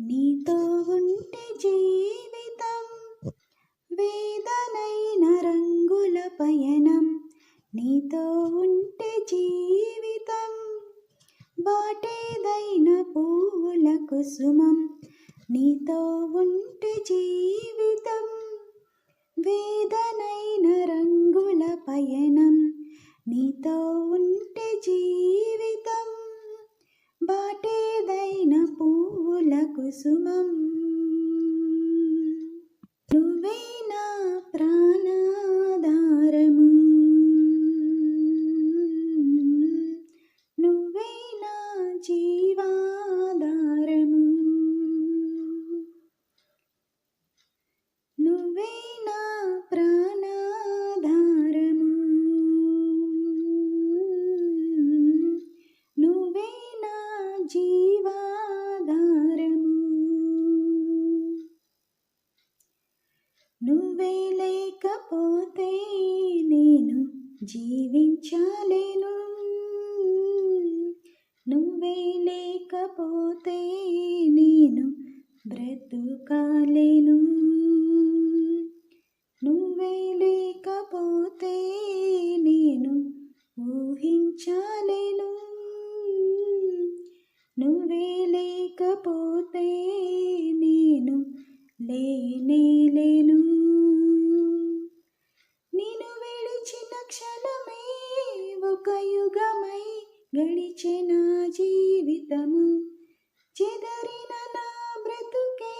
నీతో ఉంటే జీవితం వేదనైన రంగుల పయనం. నీతో ఉంటే జీవితం బాటేదైన పువ్వుల కుసుమం. నీతో ఉంటే జీవితం వేదనైన రంగుల పయనం. నీతో ఉంటే జీవితం బాటేదైన పువ్వుల కుసుమం. నువ్వే నా ప్రాణం. జీవించాలేను. నువ్వే లేకపోతే నేను బ్రతుకాలేను. నువ్వే లేకపోతే నేను ఊహించాలేను. నువ్వే లేకపోతే నేను లేనేలేను క్షణమే ఒక యుగమై గడిచిన జీవితము. చెదరిన నా బ్రతుకే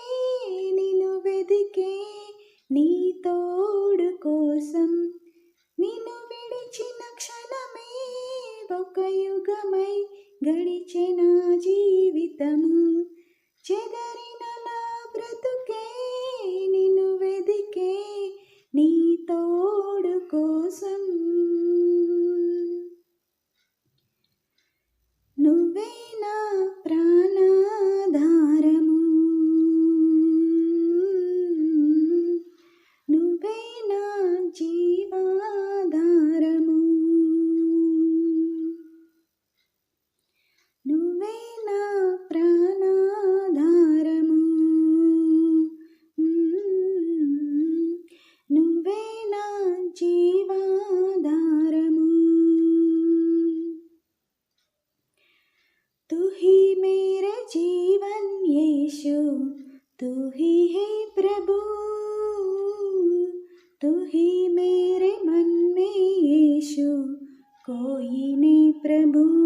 నిను వెదికే నీ తోడు కోసం Boom.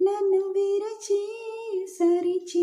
నన్ను విరచి సరిచేయునాదా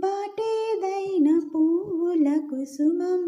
బాటేదైన పువ్వుల కుసుమం.